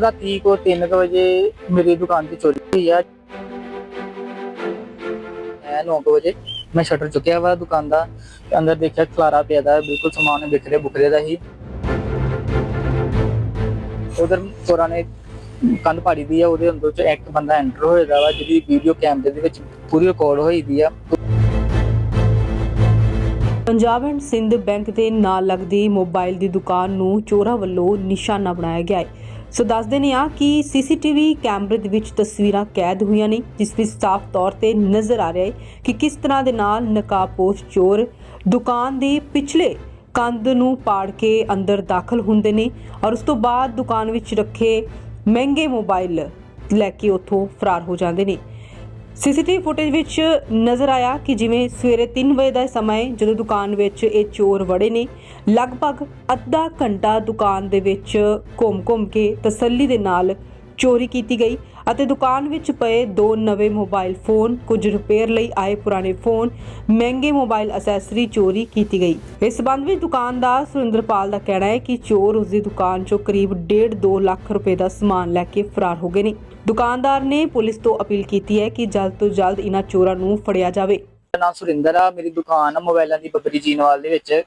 ਰਾਤੀ ਕੋ 3 ਵਜੇ ਮੇਰੀ ਦੁਕਾਨ ਤੇ ਚੋਰੀ ਹੋਈ ਆ। ਮੈਂ 9 ਵਜੇ ਮੈਂ ਸ਼ਟਰ ਚੁੱਕਿਆ ਵਾ ਦੁਕਾਨ ਦਾ ਅੰਦਰ ਦੇਖਿਆ ਖਲਾਰਾ ਪਿਆ ਦਾ, ਬਿਲਕੁਲ ਸਮਾਨ ਵਿਖਰੇ ਬੁਖਰੇ ਦਾ ਹੀ। ਉਧਰ ਚੋਰਾਂ ਨੇ ਕੰਧ ਪਾੜੀ ਦੀ ਆ, ਉਹਦੇ ਅੰਦਰ ਚ ਇੱਕ ਬੰਦਾ ਐਂਟਰ ਹੋਏਦਾ ਵਾ, ਜਿਹਦੀ ਵੀਡੀਓ ਕੈਮਰੇ ਦੇ ਵਿੱਚ ਪੂਰੀ ਰਿਕਾਰਡ ਹੋਈ ਦੀ ਆ। ਪੰਜਾਬ ਐਂਡ ਸਿੰਧ ਬੈਂਕ ਦੇ ਨਾਲ ਲੱਗਦੀ ਮੋਬਾਈਲ ਦੀ ਦੁਕਾਨ ਨੂੰ ਚੋਰਾਂ ਵੱਲੋਂ ਨਿਸ਼ਾਨਾ ਬਣਾਇਆ ਗਿਆ ਹੈ। ਸੋ ਦੱਸਦੇ ਨੇ ਆ ਕਿ ਸੀਸੀਟੀਵੀ ਕੈਮਰੇ ਦੇ ਵਿੱਚ ਤਸਵੀਰਾਂ ਕੈਦ ਹੋਈਆਂ ਨੇ, ਜਿਸ ਵਿੱਚ ਸਾਫ਼ ਤੌਰ ਤੇ ਨਜ਼ਰ ਆ ਰਿਹਾ ਹੈ ਕਿ ਕਿਸ ਤਰ੍ਹਾਂ ਦੇ ਨਾਲ ਨਕਾਬਪੋਸ਼ ਚੋਰ ਦੁਕਾਨ ਦੇ ਪਿਛਲੇ ਕੰਧ ਨੂੰ ਪਾੜ ਕੇ ਅੰਦਰ ਦਾਖਲ ਹੁੰਦੇ ਨੇ ਔਰ ਉਸ ਤੋਂ ਬਾਅਦ ਦੁਕਾਨ ਵਿੱਚ ਰੱਖੇ ਮਹਿੰਗੇ ਮੋਬਾਈਲ ਲੈ ਕੇ ਉੱਥੋਂ ਫਰਾਰ ਹੋ ਜਾਂਦੇ ਨੇ। ਸੀਸੀਟੀਵੀ ਫੁਟੇਜ ਵਿੱਚ ਨਜ਼ਰ ਆਇਆ ਕਿ ਜਿਵੇਂ ਸਵੇਰੇ 3 ਵਜੇ ਦਾ ਸਮਾਂ ਹੈ, ਜਦੋਂ ਦੁਕਾਨ ਵਿੱਚ ਇਹ ਚੋਰ ਵੜੇ ਨੇ, ਲਗਭਗ ਅੱਧਾ ਘੰਟਾ ਦੁਕਾਨ ਦੇ ਵਿੱਚ ਘੁੰਮ-ਘੁੰਮ ਕੇ ਤਸੱਲੀ ਦੇ ਨਾਲ ਚੋਰੀ ਕੀਤੀ ਗਈ ਅਤੇ ਦੁਕਾਨ ਵਿੱਚ ਪਏ ਦੋ ਨਵੇਂ ਮੋਬਾਈਲ ਫੋਨ, ਕੁਝ ਰਿਪੇਅਰ ਲਈ ਆਏ ਪੁਰਾਣੇ ਫੋਨ, ਮਹਿੰਗੇ ਮੋਬਾਈਲ ਅਸੈਸਰੀ ਚੋਰੀ ਕੀਤੀ ਗਈ। ਇਸ ਸਬੰਧ ਵਿੱਚ ਦੁਕਾਨਦਾਰ ਸੁਰਿੰਦਰਪਾਲ ਦਾ ਕਹਿਣਾ ਹੈ ਕਿ ਚੋਰ ਉਸ ਦੀ ਦੁਕਾਨ ਚੋਂ ਕਰੀਬ 1.5 ਲੱਖ ਰੁਪਏ ਦਾ ਸਮਾਨ ਲੈ ਕੇ ਫਰਾਰ ਹੋ ਗਏ ਨੇ। ਦੁਕਾਨਦਾਰ ਨੇ ਪੁਲਿਸ ਤੋਂ ਅਪੀਲ ਕੀਤੀ ਹੈ ਕਿ ਜਲਦ ਤੋਂ ਜਲਦ ਇਹਨਾਂ ਚੋਰਾਂ ਨੂੰ ਫੜਿਆ ਜਾਵੇ। ਮੇਰਾ ਨਾਮ ਸੁਰਿੰਦਰ ਆ। ਮੇਰੀ ਦੁਕਾਨ ਆ ਮੋਬਾਈਲਾਂ ਦੀ ਬੱਬਰੀ ਜੀਨਵਾਲ ਦੇ ਵਿੱਚ।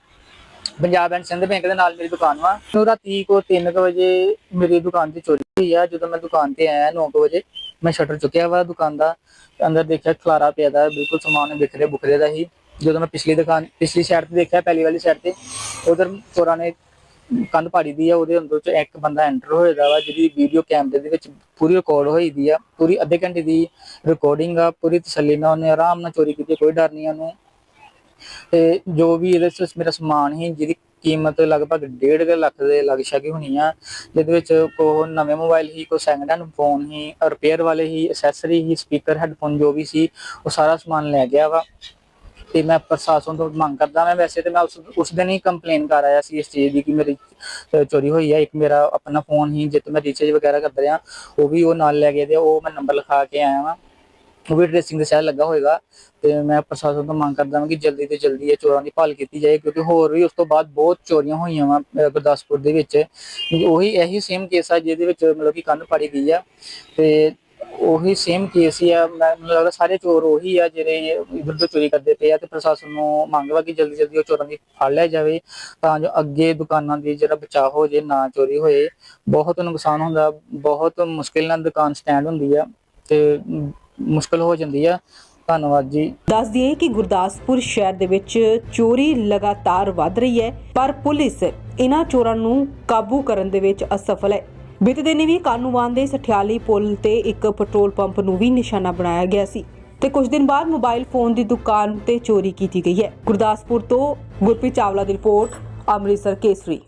ਪੰਜਾਬ ਐਂਡ ਸਿੰਧ ਬੈਂਕ ਦੇ ਨਾਲ ਮੇਰੀ ਦੁਕਾਨ ਵਾ। ਮੈਨੂੰ ਰਾਤੀ ਕੋ 3 ਵਜੇ ਮੇਰੀ ਦੁਕਾਨ ਤੇ ਚੋਰੀ ਹੋਈ ਆ। ਜਦੋਂ ਮੈਂ ਦੁਕਾਨ ਤੇ ਆਇਆ 9 ਵਜੇ, ਮੈਂ ਸ਼ਟਰ ਚੁੱਕਿਆ ਵਾ ਦੁਕਾਨ ਦਾ। ਅੰਦਰ ਦੇਖਿਆ ਖਲਾਰਾ ਪਿਆ ਦਾ, ਬਿਲਕੁਲ ਸਮਾਨ ਵਿਖਰੇ ਬੁਖਰੇ ਦਾ ਹੀ। ਜਦੋਂ ਮੈਂ ਪਿਛਲੀ ਦੁਕਾਨ, ਪਿਛਲੀ ਸਾਈਡ ਤੇ ਦੇਖਿਆ, ਪਹਿਲੀ ਵਾਲੀ ਸਾਈਡ ਤੇ, ਉਧਰ ਚੋਰਾਂ ਨੇ ਕੰਧ ਪਾੜੀ ਦੀ ਆ। ਉਹਦੇ ਅੰਦਰ ਚ ਇੱਕ ਬੰਦਾ ਐਂਟਰ ਹੋਏਦਾ ਵਾ, ਜਿਹਦੀ ਵੀਡੀਓ ਕੈਮਰੇ ਦੇ ਵਿੱਚ ਪੂਰੀ ਰਿਕਾਰਡ ਹੋਈ ਦੀ ਆ। ਪੂਰੀ ਅੱਧੇ ਘੰਟੇ ਦੀ ਰਿਕਾਰਡਿੰਗ ਆ। ਪੂਰੀ ਤਸੱਲੀ ਨਾਲ ਉਹਨੇ ਆਰਾਮ ਨਾਲ ਚੋਰੀ ਕੀਤੀ, ਕੋਈ ਡਰ ਨਹੀਂ ਉਹਨੂੰ। ਤੇ ਜੋ ਵੀ ਇਹਦੇ ਵਿੱਚ ਮੇਰਾ ਸਮਾਨ ਸੀ, ਜਿਹਦੀ ਕੀਮਤ ਲਗਭਗ 1.5 ਲੱਖ ਦੇ ਲੱਗ ਸ਼ਕੀ ਹੋਣੀ ਆ, ਜਿਹਦੇ ਵਿੱਚ ਕੋ ਨਵੇਂ ਮੋਬਾਈਲ ਹੀ ਕੋ ਸੈਕਿੰਡ ਹੈਂਡ ਫੋਨ ਹੀ ਰਿਪੇਅਰ ਵਾਲੇ ਹੀ ਐਕਸੈਸਰੀ ਹੀ ਸਪੀਕਰ ਹੈੱਡਫੋਨ ਜੋ ਵੀ ਸੀ, ਉਹ ਸਾਰਾ ਸਮਾਨ ਲੈ ਗਿਆ ਵਾ। ਤੇ ਮੈਂ ਪ੍ਰਸ਼ਾਸਨ ਤੋਂ ਮੰਗ ਕਰਦਾ ਮੈਂ ਵੈਸੇ ਤੇ ਮੈਂ ਉਸ ਉਸ ਦਿਨ ਹੀ ਕੰਪਲੇਨ ਕਰ ਆਇਆ ਸੀ ਇਸ ਚੀਜ਼ ਦੀ ਕਿ ਮੇਰੀ ਚੋਰੀ ਹੋਈ ਹੈ ਇੱਕ ਮੇਰਾ ਆਪਣਾ ਫੋਨ ਹੀ ਜਿੱਤ ਮੈਂ ਰੀਚਾਰਜ ਵਗੈਰਾ ਕਰਦਾ ਰਿਹਾ, ਉਹ ਵੀ ਉਹ ਨਾਲ ਲੈ ਗਏ ਤੇ ਉਹ ਮੈਂ ਨੰਬਰ ਲਿਖਾ ਕੇ ਆਇਆ ਵਾਂ। ਵੀ ਟ੍ਰੇਸਿੰਗ ਦੇ ਸੈੱਲ ਲੱਗਾ ਹੋਏਗਾ ਤੇ ਮੈਂ ਪ੍ਰਸ਼ਾਸਨ ਤੋਂ ਮੰਗ ਕਰਦਾ ਹਾਂ ਕਿ ਜਲਦੀ ਤੋਂ ਜਲਦੀ ਇਹ ਚੋਰਾਂ ਦੀ ਭਾਲ ਕੀਤੀ ਜਾਏ, ਕਿਉਂਕਿ ਹੋਰ ਵੀ ਉਸ ਤੋਂ ਬਾਅਦ ਬਹੁਤ ਚੋਰੀਆਂ ਹੋਈਆਂ ਵਾ ਗੁਰਦਾਸਪੁਰ ਦੇ ਵਿੱਚ। ਉਹੀ ਇਹੀ ਸੇਮ ਕੇਸ ਆ ਜਿਹਦੇ ਵਿੱਚ ਮਤਲਬ ਕਿ ਕੰਨ ਪਾੜੀ ਗਈ ਆ। ਤੇ ਉਹੀ ਸੇਮ ਕੇਸ ਹੀ ਆ ਮੈਨੂੰ ਲੱਗਦਾ ਸਾਰੇ ਚੋਰ ਉਹੀ ਆ ਜਿਹੜੇ ਇਧਰ ਤੋਂ ਚੋਰੀ ਕਰਦੇ ਪਏ ਆ ਤੇ ਪ੍ਰਸ਼ਾਸਨ ਨੂੰ ਮੰਗ ਵਾ ਕਿ ਜਲਦੀ ਜਲਦੀ ਉਹ ਚੋਰਾਂ ਦੀ ਫੜ ਲਿਆ ਜਾਵੇ ਤਾਂ ਜੋ ਅੱਗੇ ਦੁਕਾਨਾਂ ਦੀ ਜਿਹੜਾ ਬਚਾਅ ਹੋ ਜੇ, ਨਾ ਚੋਰੀ ਹੋਏ। ਬਹੁਤ ਨੁਕਸਾਨ ਹੁੰਦਾ, ਬਹੁਤ ਮੁਸ਼ਕਿਲ ਨਾਲ ਦੁਕਾਨ ਸਟੈਂਡ ਹੁੰਦੀ ਆ ਤੇ ਮੁਸ਼ਕਿਲ ਹੋ ਜਾਂਦੀ ਆ। ਧੰਨਵਾਦ ਜੀ। ਦੱਸ ਦਈਏ ਕਿ ਗੁਰਦਾਸਪੁਰ ਸ਼ਹਿਰ ਦੇ ਵਿੱਚ ਚੋਰੀ ਲਗਾਤਾਰ ਵੱਧ ਰਹੀ ਹੈ, ਪਰ ਪੁਲਿਸ ਇਹਨਾਂ ਚੋਰਾਂ ਨੂੰ ਕਾਬੂ ਕਰਨ ਦੇ ਵਿੱਚ ਅਸਫਲ ਹੈ। ਬੀਤੇ ਦਿਨ ਵੀ ਕਾਨੂੰਵਾਨ ਦੇ ਸਠਿਆਲੀ ਪੁਲ ਤੇ ਇੱਕ ਪੈਟਰੋਲ ਪੰਪ ਨੂੰ ਵੀ ਨਿਸ਼ਾਨਾ ਬਣਾਇਆ ਗਿਆ ਸੀ ਤੇ ਕੁਝ ਦਿਨ ਬਾਅਦ ਮੋਬਾਈਲ ਫੋਨ ਦੀ ਦੁਕਾਨ ਤੇ ਚੋਰੀ ਕੀਤੀ ਗਈ ਹੈ। ਗੁਰਦਾਸਪੁਰ ਤੋਂ ਗੁਰਪ੍ਰੀਤ ਚਾਵਲਾ ਦੀ ਰਿਪੋਰਟ, ਅੰਮ੍ਰਿਤਸਰ ਕੇਸਰੀ।